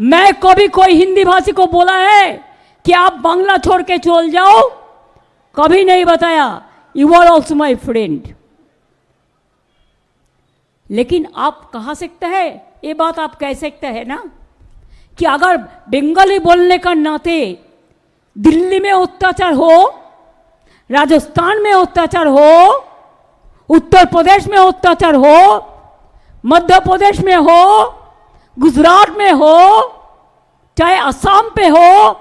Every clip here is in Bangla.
मैं कभी कोई हिंदी भाषी को बोला है कि आप बांग्ला छोड़ के चल जाओ? कभी नहीं बताया। You are also my friend लेकिन आप कहा सकते हैं? ये बात आप कह सकते हैं ना? कि अगर बंगाली बोलने का नाते दिल्ली में अत्याचार हो, राजस्थान में अत्याचार हो, उत्तर प्रदेश में अत्याचार हो, मध्य प्रदेश में हो गुजरात में हो, चाहे असम पे हो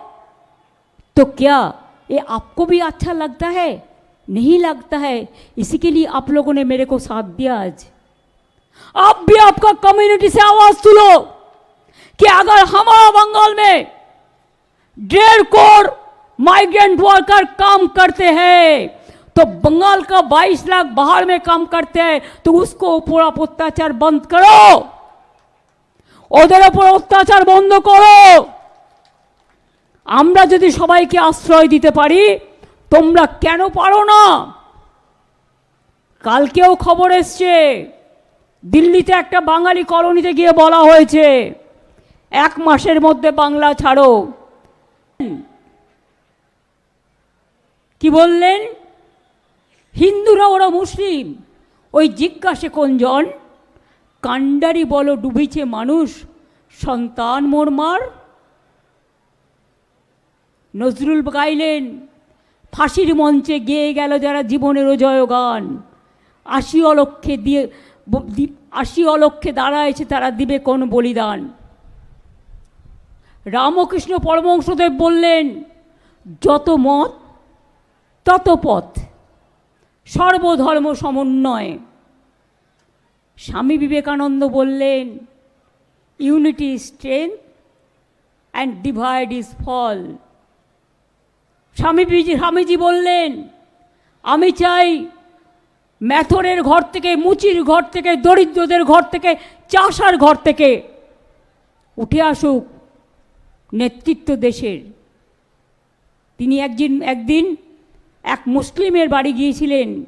तो क्या ये आपको भी अच्छा लगता है? नहीं लगता है? इसी के लिए आप लोगों ने मेरे को साथ दिया आज। आप भी आपका कम्युनिटी से आवाज़ सुनो कि अगर हमारा बंगाल में डेढ़ करोड़ माइग्रेंट वर्कर काम करते हैं तो बंगाल का 22 लाख बाहर में काम करते हैं तो उसको पूरा अत्याचार बंद करो। ওদের ওপর অত্যাচার বন্ধ করো। আমরা যদি সবাইকে আশ্রয় দিতে পারি, তোমরা কেন পারো না? কালকেও খবর এসছে, দিল্লিতে একটা বাঙালি কলোনিতে গিয়ে বলা হয়েছে, এক মাসের মধ্যে বাংলা ছাড়ো। কি বললেন? হিন্দুরা ওরা মুসলিম। ওই জিজ্ঞাসে কোনজন? কাণ্ডারি বলো ডুবেছে মানুষ, সন্তান মোরমার নজরুল গাইলেন, ফাঁসির মঞ্চে গেয়ে গেল যারা জীবনের জয়গান। আশি অলক্ষে দিয়ে আশি অলক্ষে দাঁড়ায়ছে তারা দিবে কোন বলিদান। রামকৃষ্ণ পরমংশদেব বললেন, যত মত, তত পথ। সর্বধর্ম সমন্বয়। স্বামী বিবেকানন্দ বললেন unity is strength and divide is fall Swami Swamiji বললেন, আমি চাই ম্যাথরের ঘর থেকে, মুচির ঘর থেকে, দরিদ্রদের ঘর থেকে, চাষার ঘর থেকে উঠে আসুক নেতৃত্ব দেশের। তিনি একদিন একদিন এক মুসলিমের বাড়ি গিয়েছিলেন।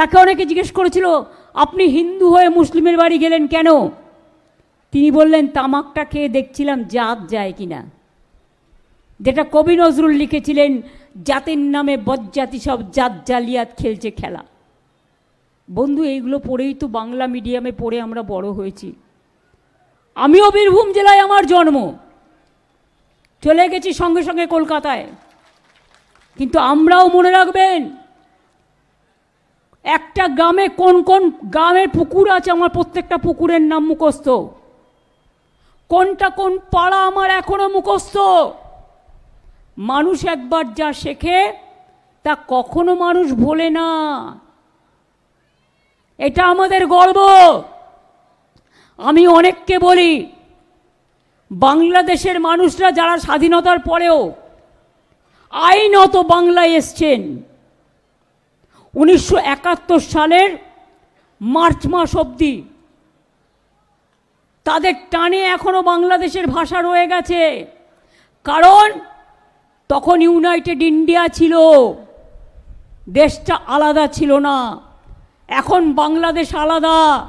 তাকে অনেকে জিজ্ঞেস করেছিল, আপনি হিন্দু হয়ে মুসলিমের বাড়ি গেলেন কেন? তিনি বললেন, তামাকটা খেয়ে দেখছিলাম জাত যায় কিনা। যেটা কবি নজরুল লিখেছিলেন, জাতের নামে বজ্জাতি সব জাত জালিয়াত খেলছে খেলা। বন্ধু, এইগুলো পড়েই তো বাংলা মিডিয়ামে পড়ে আমরা বড় হয়েছি। আমিও বীরভূম জেলায় আমার জন্ম। চলে গেছি সঙ্গে সঙ্গে কলকাতায়। কিন্তু আমরাও মনে রাখবেন একটা গ্রামে কোন কোন গ্রামের পুকুর আছে? আমার প্রত্যেকটা পুকুরের নাম মুখস্থ। কোনটা কোন পাড়া আমার এখনও মুখস্থ? মানুষ একবার যা শেখে, তা কখনো মানুষ ভোলে না। এটা আমাদের গর্ব। আমি অনেককে বলি, বাংলাদেশের মানুষরা যারা স্বাধীনতার পরেও আইনত বাংলায় এসছেন উনিশশো একাত্তর সালের মার্চ মাস অবধি। তাদের টানে এখনও বাংলাদেশের ভাষা রয়ে গেছে। কারণ তখন ইউনাইটেড ইন্ডিয়া ছিল। দেশটা আলাদা ছিল না। এখন বাংলাদেশ আলাদা,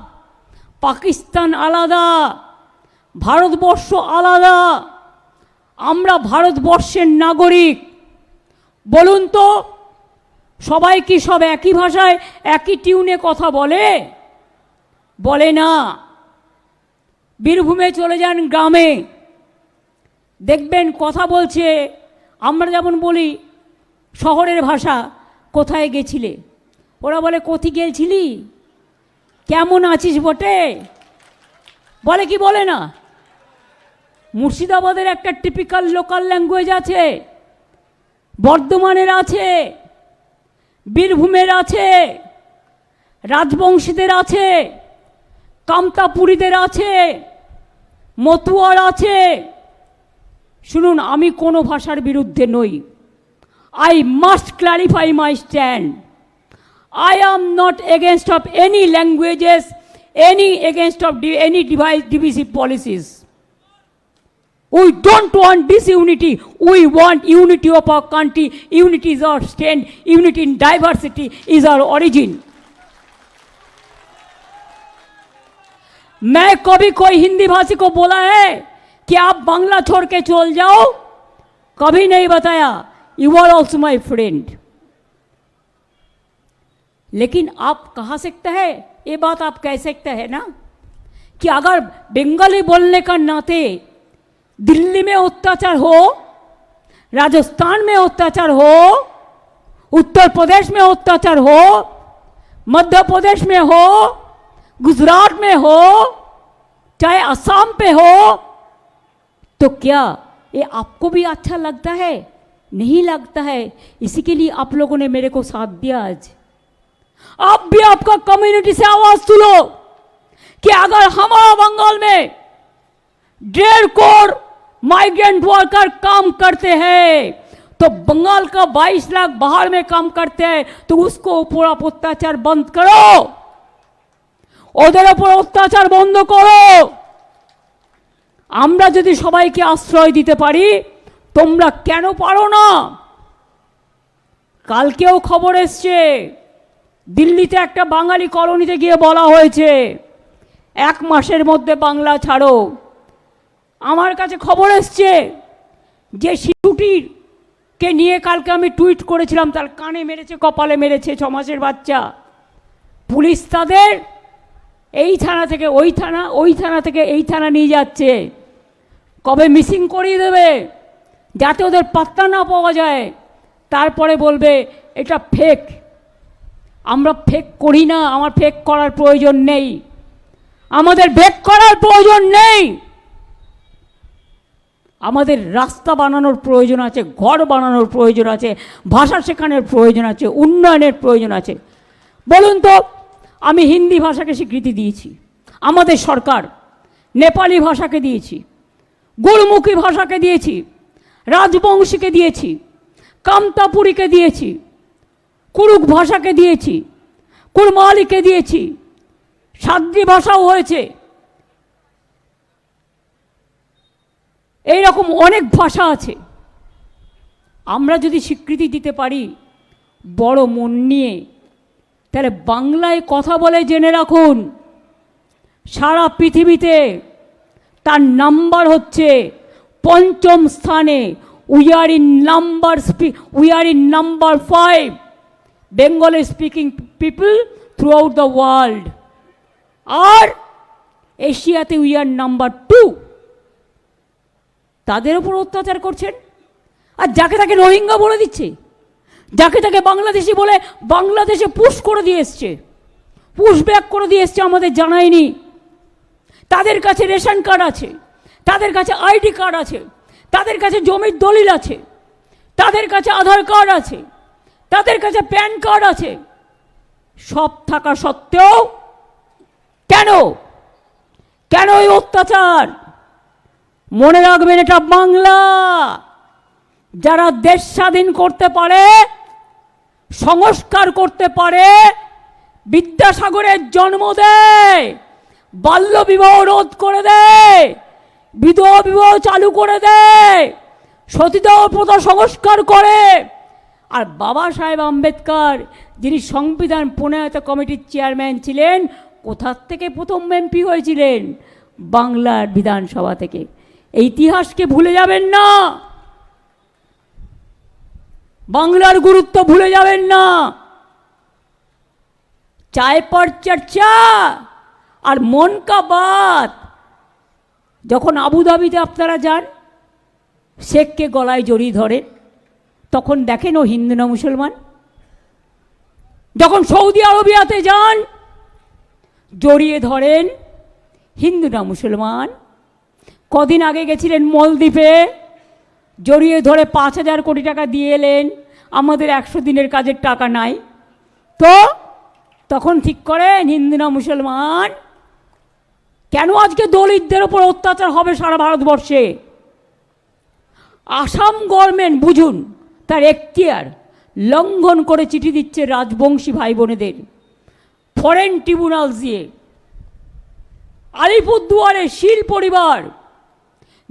পাকিস্তান আলাদা, ভারতবর্ষ আলাদা। আমরা ভারতবর্ষের নাগরিক। বলুন তো সবাই কি সব একই ভাষায়, একই টিউনে কথা বলে? বলে না। বীরভূমে চলে যান গ্রামে। দেখবেন কথা বলছে, আমরা যেমন বলি, শহরের ভাষা, কোথায় গেছিলে? ওরা বলে, কোথি গেছিলি কেমন আছিস বটে? বলে কি বলে না? মুর্শিদাবাদের একটা টিপিক্যাল লোকাল ল্যাঙ্গুয়েজ আছে, বর্ধমানের আছে। বীরভূমের আছে, রাজবংশীদের আছে, কামতাপুরীদের আছে, মতুয়ার আছে। শুনুন, আমি কোনো ভাষার বিরুদ্ধে নই। I must clarify my stand I am not against of any languages any against of any device divisive policies We don't want disunity. We want unity of our country. Unity is our strength. Unity in diversity is our origin. मैं कभी कोई हिंदी भाषी को बोला है कि आप बांग्ला छोड़ के चल जाओ कभी नहीं बताया you are also my friend लेकिन आप कहा सकते हैं ये बात आप कह सकते हैं ना कि अगर बंगाली बोलने का नाते दिल्ली में अत्याचार हो, राजस्थान में अत्याचार हो, उत्तर प्रदेश में अत्याचार हो, मध्य प्रदेश में हो, गुजरात में हो, चाहे असम पे हो तो क्या ये आपको भी अच्छा लगता है? नहीं लगता है? इसी के लिए आप लोगों ने मेरे को साथ दिया आज। आप भी आपका कम्युनिटी से आवाज़ सुनो कि अगर हमारा बंगाल में डेढ़ करोड़ माइग्रेंट वर्कर काम करते हैं तो बंगाल का 22 लाख बाहर में काम करते हैं तो उसको ऊपर आप अत्याचार बंद करो ওদের ওপর অত্যাচার বন্ধ করো আমরা যদি সবাইকে আশ্রয় দিতে পারি তোমরা কেন পারো না কালকেও খবর এসছে দিল্লিতে একটা বাঙালি কলোনিতে গিয়ে বলা হয়েছে এক মাসের মধ্যে বাংলা ছাড়ো আমার কাছে খবর এসছে যে শিশুটির কে নিয়ে কালকে আমি টুইট করেছিলাম, তার কানে মেরেছে, কপালে মেরেছে, ছ মাসের বাচ্চা। পুলিশ তাদের এই থানা থেকে, ওই থানা ওই থানা থেকে এই থানা নিয়ে যাচ্ছে। কবে মিসিং করিয়ে দেবে? যাতে ওদের পাত্তা না পাওয়া যায়। তারপরে বলবে, এটা ফেক আমরা ফেক করি না, আমার ফেক করার প্রয়োজন নেই। আমাদের বেক করার প্রয়োজন নেই। আমাদের রাস্তা বানানোর প্রয়োজন আছে, ঘর বানানোর প্রয়োজন আছে, ভাষা শেখানোর প্রয়োজন আছে, উন্নয়নের প্রয়োজন আছে। বলুন তো, আমি হিন্দি ভাষাকে স্বীকৃতি দিয়েছি, আমাদের সরকার নেপালি ভাষাকে দিয়েছি গুরুমুখী ভাষাকে দিয়েছি, রাজবংশীকে দিয়েছি, কামতাপুরীকে দিয়েছি, কুরুক ভাষাকে দিয়েছি, কুরমালিকে দিয়েছি, সাদ্রি ভাষাও হয়েছে। এই রকম অনেক ভাষা আছে। আমরা যদি স্বীকৃতি দিতে পারি, বড় মন নিয়ে, তাহলে বাংলায় কথা বলে জেনে রাখুন, সারা পৃথিবীতে তার নাম্বার হচ্ছে পঞ্চম স্থানে we are in number we are in number five Bengali speaking people through the world আর এশিয়াতে উই আর নাম্বার টু তাদের উপর অত্যাচার করছেন? আর যাকে তাকে রোহিঙ্গা বলে দিচ্ছে? যাকে তাকে বাংলাদেশি বলে বাংলাদেশে পুশ করে দিয়ে এসছে। পুশ ব্যাক করে দিয়ে এসছে আমাদের জানায়নি। তাদের কাছে রেশন কার্ড আছে। তাদের কাছে আইডি কার্ড আছে। তাদের কাছে জমির দলিল আছে। তাদের কাছে আধার কার্ড আছে। তাদের কাছে প্যান কার্ড আছে। সব থাকা সত্ত্বেও কেন? কেন এই অত্যাচার? মনে রাখবেন এটা বাংলা। যারা দেশ স্বাধীন করতে পারে, সংস্কার করতে পারে, বিদ্যাসাগরের জন্ম দেয়, বাল্য বিবাহ রোধ করে দেয়, বিধবা বিবাহ চালু করে দেয়, সতীদাহ প্রথা সংস্কার করে। আর বাবা সাহেব আম্বেদকর, যিনি সংবিধান প্রণয়ত কমিটির চেয়ারম্যান ছিলেন, কোথার থেকে প্রথম এমপি হয়েছিলেন? বাংলার বিধানসভা থেকে। এই ইতিহাসকে ভুলে যাবেন না। বাংলার গুরুত্ব ভুলে যাবেন না। চায় পর চর্চা আর মন কা বাত। যখন আবুধাবিতে আপনারা যান, শেখকে গলায় জড়িয়ে ধরেন, তখন দেখেন ও হিন্দু না মুসলমান। যখন সৌদি আরবিয়াতে যান, জড়িয়ে ধরেন, হিন্দু না মুসলমান। কদিন আগে গেছিলেন মলদ্বীপে, জড়িয়ে ধরে পাঁচ হাজার কোটি টাকা দিয়ে এলেন, আমাদের একশো দিনের কাজের টাকা নাই। তো তখন ঠিক করেন, হিন্দু না মুসলমান? কেন আজকে দলিতদের ওপর অত্যাচার হবে সারা ভারতবর্ষে? আসাম গভর্নমেন্ট, বুঝুন, তার এখতিয়ার, লঙ্ঘন করে চিঠি দিচ্ছে রাজবংশী ভাই বোনেদের ফরেন ট্রিব্যুনাল দিয়ে। আলিপুরদুয়ারে শীল পরিবার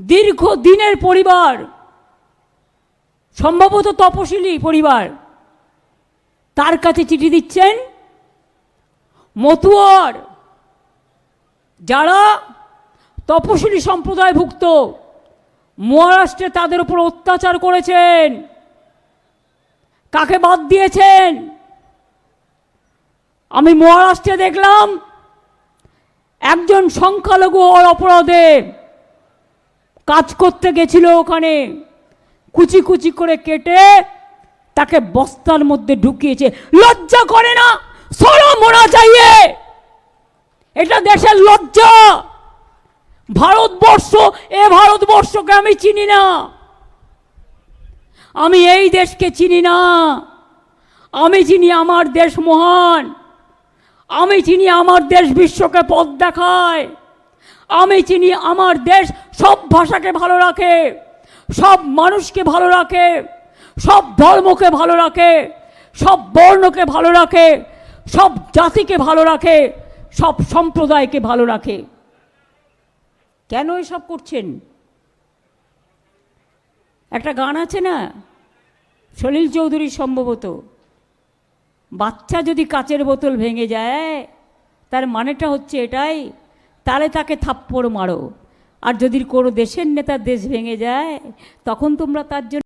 দীর্ঘ দিনের পরিবার, সম্ভবত তপশিলি পরিবার, তার কাছে চিঠি দিচ্ছেন, মতুয়ার যারা তপশিলি সম্প্রদায়ভুক্ত, মহারাষ্ট্রে তাদের উপর অত্যাচার করেছেন, কাকে বাদ দিয়েছেন? আমি মহারাষ্ট্রে দেখলাম, একজন সংখ্যালঘু হওয়ার অপরাধে কাজ করতে গেছিল ওখানে। কুচি কুচি করে কেটে তাকে বস্তার মধ্যে ঢুকিয়েছে। লজ্জা করে না? সরম মোনা চাইয়ে এটা দেশের লজ্জা। ভারতবর্ষ, এ ভারতবর্ষকে আমি চিনি না। আমি এই দেশকে চিনি না। আমি চিনি আমার দেশ মহান। আমি চিনি আমার দেশ বিশ্বকে পথ দেখায়। আমি চিনি, আমার দেশ সব ভাষাকে ভালো রাখে, সব মানুষকে ভালো রাখে, সব ধর্মকে ভালো রাখে, সব বর্ণকে ভালো রাখে, সব জাতিকে ভালো রাখে, সব সম্প্রদায়কে ভালো রাখে। কেন এসব করছেন? একটা গান আছে না? সলিল চৌধুরীর সম্ভবত। বাচ্চা যদি কাচের বোতল ভেঙে যায়, তার মানেটা হচ্ছে এটাই তাহলে তাকে থাপ্পড় মারো। আর যদি কোনো দেশের নেতা দেশ ভেঙে যায়, তখন তোমরা তার জন্য